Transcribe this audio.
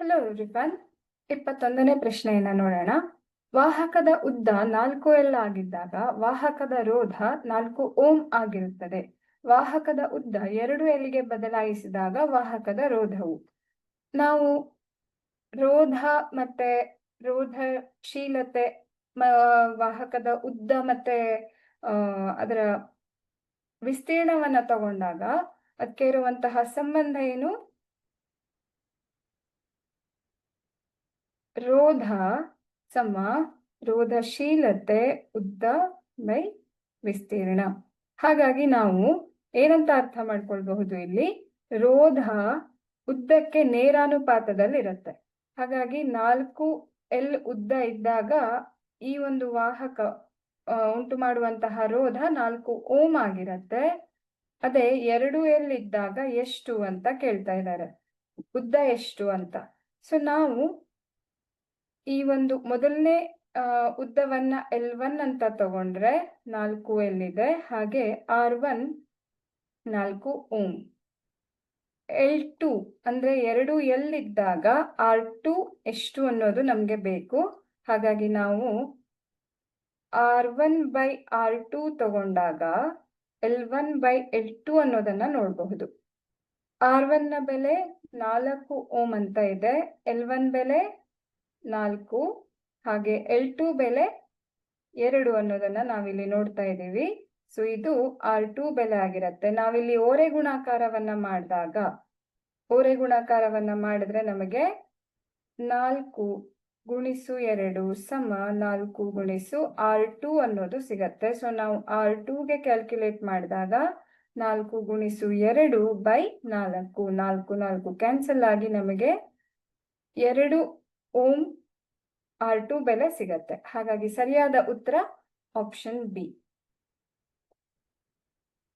Hello Rifan ಇಪ್ಪತ್ತೊಂದನೇ ಪ್ರಶ್ನೆಯನ್ನ ನೋಡೋಣ. ವಾಹಕದ ಉದ್ದ ನಾಲ್ಕು ಎಲ್ ಆಗಿದ್ದಾಗ ವಾಹಕದ ರೋಧ ನಾಲ್ಕು ಓಂ ಆಗಿರುತ್ತದೆ. ವಾಹಕದ ಉದ್ದ ಎರಡು ಎಲ್ಗೆ ಬದಲಾಯಿಸಿದಾಗ ವಾಹಕದ ರೋಧವು. ನಾವು ರೋಧ ಮತ್ತೆ ರೋಧಶೀಲತೆ ವಾಹಕದ ಉದ್ದ ಮತ್ತೆ ಅದರ ವಿಸ್ತೀರ್ಣವನ್ನ ತಗೊಂಡಾಗ ಅದಕ್ಕೆ ಇರುವಂತಹ ಸಂಬಂಧ ಏನು? ರೋಧ ಸಮ ರೋಧಶೀಲತೆ ಉದ್ದ ಬೈ ವಿಸ್ತೀರ್ಣ. ಹಾಗಾಗಿ ನಾವು ಏನಂತ ಅರ್ಥ ಮಾಡ್ಕೊಳ್ಬಹುದು ಇಲ್ಲಿ? ರೋಧ ಉದ್ದಕ್ಕೆ ನೇರಾನುಪಾತದಲ್ಲಿರುತ್ತೆ. ಹಾಗಾಗಿ ನಾಲ್ಕು ಎಲ್ ಉದ್ದ ಇದ್ದಾಗ ಈ ಒಂದು ವಾಹಕ ಉಂಟು ಮಾಡುವಂತಹ ರೋಧ ನಾಲ್ಕು ಓಮ್ ಆಗಿರತ್ತೆ. ಅದೇ ಎರಡು ಎಲ್ ಇದ್ದಾಗ ಎಷ್ಟು ಅಂತ ಕೇಳ್ತಾ ಇದ್ದಾರೆ. ಉದ್ದ ಎಷ್ಟು ಅಂತ. ಸೊ ನಾವು ಈ ಒಂದು ಮೊದಲನೇ ಉದ್ದವನ್ನು ಎಲ್ ಒನ್ ಅಂತ ತಗೊಂಡ್ರೆ ನಾಲ್ಕು ಎಲ್ ಇದೆ ಹಾಗೆ ಆರ್ ಒನ್ ನಾಲ್ಕು ಓಮ್. ಎಲ್ ಟು ಅಂದ್ರೆ ಎರಡು ಎಲ್ ಇದ್ದಾಗ ಆರ್ ಟು ಎಷ್ಟು ಅನ್ನೋದು ನಮ್ಗೆ ಬೇಕು. ಹಾಗಾಗಿ ನಾವು R one by R two ತಗೊಂಡಾಗ L one by L two ಅನ್ನೋದನ್ನ ನೋಡಬಹುದು. ಆರ್ ಒನ್ನ ಬೆಲೆ ನಾಲ್ಕು ಓಮ್ ಅಂತ ಇದೆ. ಎಲ್ ಒನ್ ಬೆಲೆ ನಾಲ್ಕು ಹಾಗೆ ಎಲ್ ಟು ಬೆಲೆ ಎರಡು ಅನ್ನೋದನ್ನ ನಾವಿಲ್ಲಿ ನೋಡ್ತಾ ಇದ್ದೀವಿ. ಸೊ ಇದು ಆರ್ ಟು ಬೆಲೆ ಆಗಿರತ್ತೆ. ನಾವಿಲ್ಲಿ ಓರೆ ಗುಣಾಕಾರವನ್ನ ಮಾಡಿದಾಗ, ಓರೆ ಗುಣಾಕಾರವನ್ನ ಮಾಡಿದ್ರೆ ನಮಗೆ ನಾಲ್ಕು ಗುಣಿಸು ಎರಡು ಸಮ ನಾಲ್ಕು ಗುಣಿಸು ಆರ್ ಟು ಅನ್ನೋದು ಸಿಗತ್ತೆ. ಸೊ ನಾವು ಆರ್ ಟೂಗೆ ಕ್ಯಾಲ್ಕುಲೇಟ್ ಮಾಡಿದಾಗ ನಾಲ್ಕು ಗುಣಿಸು ಎರಡು ಬೈ ನಾಲ್ಕು ನಾಲ್ಕು ನಾಲ್ಕು ಕ್ಯಾನ್ಸಲ್ ಆಗಿ ನಮಗೆ ಎರಡು ಓಮ್ ಆರ್ ಟು ಬೆಲೆ ಸಿಗತ್ತೆ. ಹಾಗಾಗಿ ಸರಿಯಾದ ಉತ್ತರ ಆಪ್ಷನ್ ಬಿ.